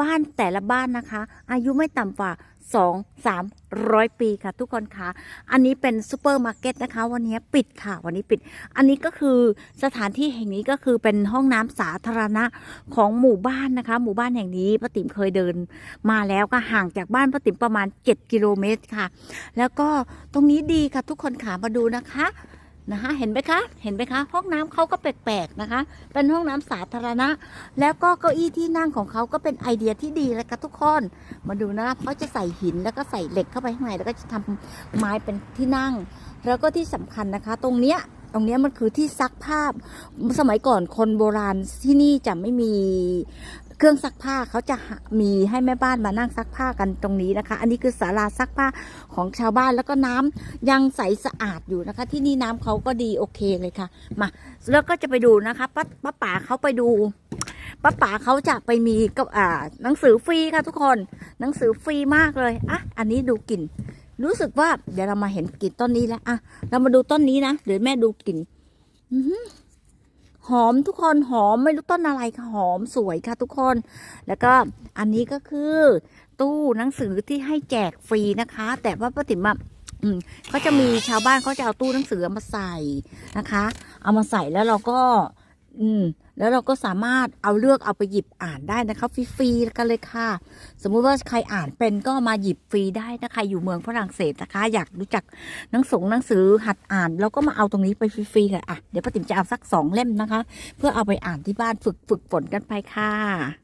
บ้านแต่ละบ้านนะคะ อายุไม่ต่ำกว่า 2 3 0 0 ปีค่ะทุกคนคะอันนี้เป็นซูเปอร์มาร์เก็ตนะคะ วันนี้ปิดค่ะ วันนี้ปิด อันนี้ก็คือสถานที่แห่งนี้ก็คือเป็นห้องน้ำสาธารณะของหมู่บ้านนะคะ หมู่บ้านแห่งนี้ป้าติ๋มเคยเดิน มาแล้วก็ห่างจากบ้านป้าติ๋มประมาณ 7 กิโลเมตรค่ะ แล้วก็ตรงนี้ดีค่ะทุกคนขามาดูนะคะ นะคะเห็นไหมคะเห็นไหมคะ ห้องน้ำเขาก็แปลกๆนะคะ เป็นห้องน้ำสาธารณะ แล้วก็เก้าอี้ที่นั่งของเขาก็เป็นไอเดียที่ดีเลยค่ะทุกคนมาดูนะเขาจะใส่หินแล้วก็ใส่เหล็กเข้าไปข้างในแล้วก็จะทำไม้เป็นที่นั่ง แล้วก็ที่สำคัญนะคะ ตรงเนี้ยตรงเนี้ยมันคือที่ซักผ้าสมัยก่อนคนโบราณที่นี่จะไม่มี เครื่องซักผ้าเขาจะมีให้แม่บ้านมานั่งซักผ้ากันตรงนี้นะคะ อันนี้คือศาลาซักผ้าของชาวบ้านแล้วก็น้ำยังใสสะอาดอยู่นะคะ ที่นี่น้ำเขาก็ดีโอเคเลยค่ะ มาแล้วก็จะไปดูนะคะป้าป้าป๋าเขาไปดูป้าป๋าเขาจะไปมีกับอ่าหนังสือฟรีค่ะทุกคนหนังสือฟรีมากเลยอะอันนี้ดูกลิ่นรู้สึกว่าเดี๋ยวเรามาเห็นกลิ่นต้นนี้แล้วอะเรามาดูต้นนี้นะเดี๋ยวแม่ดูกลิ่นอื้อ หอมทุกคนหอมไม่รู้ต้นอะไรค่ะหอมสวยค่ะทุกคน แล้วก็อันนี้ก็คือตู้หนังสือที่ให้แจกฟรีนะคะ แต่ว่าป้าติ๋มอะอืมเขาจะมีชาวบ้านเขาจะเอาตู้หนังสือมาใส่นะคะ เอามาใส่แล้วเราก็ อืม แล้วเราก็สามารถเอาเลือกเอาไปหยิบอ่านได้นะคะฟรีๆกันเลยค่ะ สมมุติว่าใครอ่านเป็นก็มาหยิบฟรีได้นะคะอยู่เมืองฝรั่งเศสนะคะ อยากรู้จักหนังสงหนังสือหัดอ่านแล้วก็มาเอาตรงนี้ไปฟรีๆค่ะอะเดี๋ยวป้าติ๋มจะเอาสักสองเล่มนะคะ เพื่อเอาไปอ่านที่บ้านฝึกฝึกฝนกันไปค่ะ